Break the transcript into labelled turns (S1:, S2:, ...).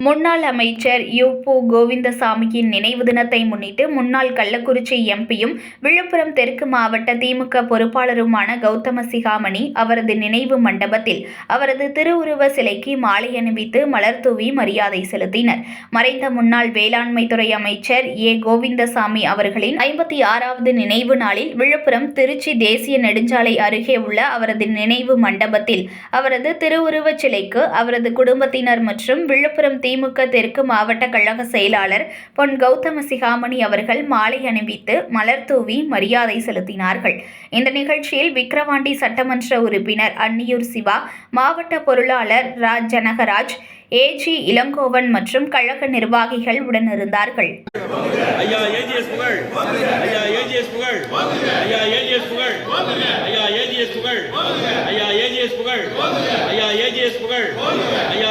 S1: முன்னாள் அமைச்சர் யுபு கோவிந்தசாமியின் நினைவு தினத்தை முன்னிட்டு முன்னாள் கள்ளக்குறிச்சி எம்பியும் விழுப்புரம் தெற்கு மாவட்ட திமுக பொறுப்பாளருமான கௌதம சிகாமணி அவரது நினைவு மண்டபத்தில் அவரது திருவுருவ சிலைக்கு மாலை அணிவித்து மலர் தூவி மரியாதை செலுத்தினர். மறைந்த முன்னாள் வேளாண்மைத்துறை அமைச்சர் ஏ. கோவிந்தசாமி அவர்களின் ஐம்பத்தி ஆறாவது நினைவு நாளில் விழுப்புரம் திருச்சி தேசிய நெடுஞ்சாலை அருகே உள்ள அவரது நினைவு மண்டபத்தில் அவரது திருவுருவச் சிலைக்கு அவரது குடும்பத்தினர் மற்றும் விழுப்புரம் திமுக தெற்கு மாவட்ட கழக செயலாளர் பொன் கௌதம சிகாமணி அவர்கள் மாலை அணிவித்து மலர் தூவி மரியாதை செலுத்தினார்கள். இந்த நிகழ்ச்சியில் விக்கிரவாண்டி சட்டமன்ற உறுப்பினர் அன்னியூர் சிவா மாவட்ட பொருளாளர் ராஜ் ஜனகராஜ் ஏஜி இளங்கோவன் மற்றும் கழக நிர்வாகிகள் உடனிருந்தார்கள்
S2: ஐயா ஏஜிஎஸ் புகழ். ஐயா